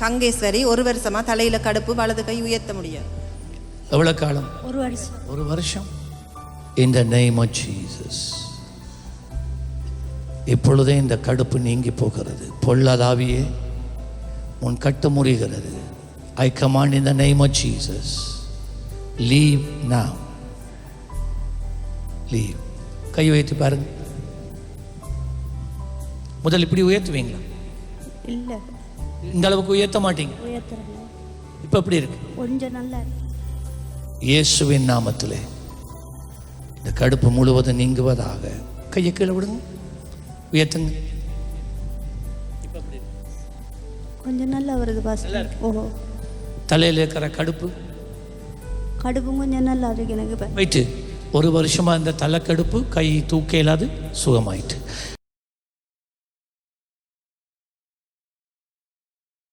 கங்கேஸ்வரி ஒரு வருஷமா தலையில கடுப்பு வலது கை உயர்த்த முடியாது. எவ்வளோ காலம்? ஒரு வருஷம். ஒரு வருஷம். In the name of Jesus. இப்பொழுதே இந்த கடுப்பு நீங்கி போகிறது. பொல்லாதாவியே உன் கட்டு முறிகிறது. I command in the name of Jesus. Leave now. Leave கை வைத்து பாருங்க. முதல் இப்படி உயர்த்துவீங்களா? இல்லை. இந்த அளவுக்கு உயர்த்த மாட்டீங்க. இப்போ எப்படி இருக்கு? கொஞ்சம் நல்லா இயேசுவின் நாமத்திலே இந்த கடுப்பு முழுவதும் நீங்குவதாக கையை கீழே விடுங்க. உயர்த்துங்க. கொஞ்சம் நல்லா வருது பாஸ் ஓஹோ. தலையில் இருக்கிற கடுப்பு. கடுப்பும் கொஞ்சம் நல்லா இருக்கு எனக்கு போயிட்டு ஒரு வருஷமா இந்த தலைக்கடுப்பு கை தூக்க இயலாது சுகமாயிட்டு.